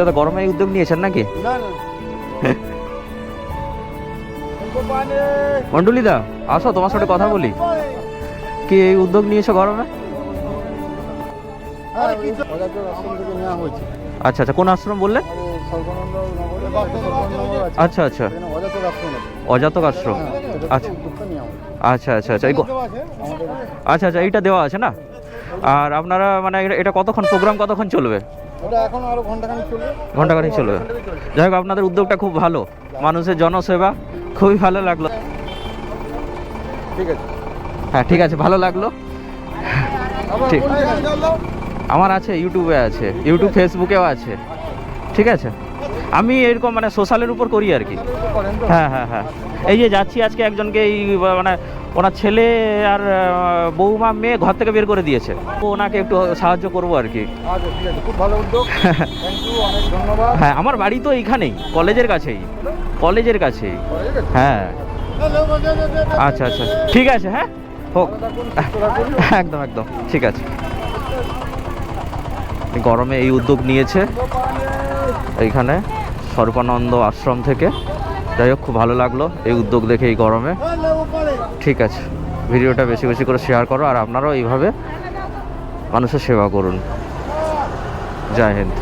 দাদা গরমে উদ্যোগ নিয়েছেন নাকি? মন্ডলি দা আসো তোমার সাথে কথা বলি। কি এই উদ্যোগ নিয়েছো গরমে? আচ্ছা আচ্ছা কোন আশ্রম আছে আচ্ছা আচ্ছা। অজাতক আশ্রম। আচ্ছা। আচ্ছা আচ্ছা আচ্ছা আচ্ছা আচ্ছা এইটা দেওয়া আছে না? আর আপনারা মানে এটা কতক্ষণ প্রোগ্রাম কতক্ষণ চলবে? ওটা এখন আরও ঘন্টাখানিক চলবে। ঘন্টাখানিক চলবে। যাই হোক আপনাদের উদ্যোগটা খুব ভালো। মানুষের জনসেবা খুবই ভালো লাগল। ঠিক আছে। হ্যাঁ ঠিক আছে ভালো লাগল। ঠিক। আমার আছে ইউটিউবে আছে ইউটিউব ফেসবুকেও আছে। ঠিক আছে? আমি এরকম মানে সোশ্যালের উপর করি আর কি। হ্যাঁ হ্যাঁ হ্যাঁ। এই যে যাচ্ছি আজকে একজনকে এই মানে ওনার ছেলে আর বৌমা মেয়ে ঘর থেকে বের করে দিয়েছে। তো ওনাকে একটু সাহায্য করব আর কি। আচ্ছা খুব ভালো উদ্যোগ। ধন্যবাদ। হ্যাঁ আমার বাড়ি তো এইখানেই কলেজের কাছেই। কলেজের কাছেই। হ্যাঁ। আচ্ছা আচ্ছা। ঠিক আছে হ্যাঁ? হোক। একদম একদম। ঠিক আছে। গরমে এই উদ্যোগ নিয়েছে। এইখানে। সর্বানন্দ আশ্রম থেকে। যাই হোক, খুব ভালো লাগল এই উদ্যোগ দেখে এই গরমে। ঠিক আছে, ভিডিওটা বেশি বেশি করে শেয়ার করো আর আপনারাও এইভাবে মানুষের সেবা করুন। জয় হিন্দ।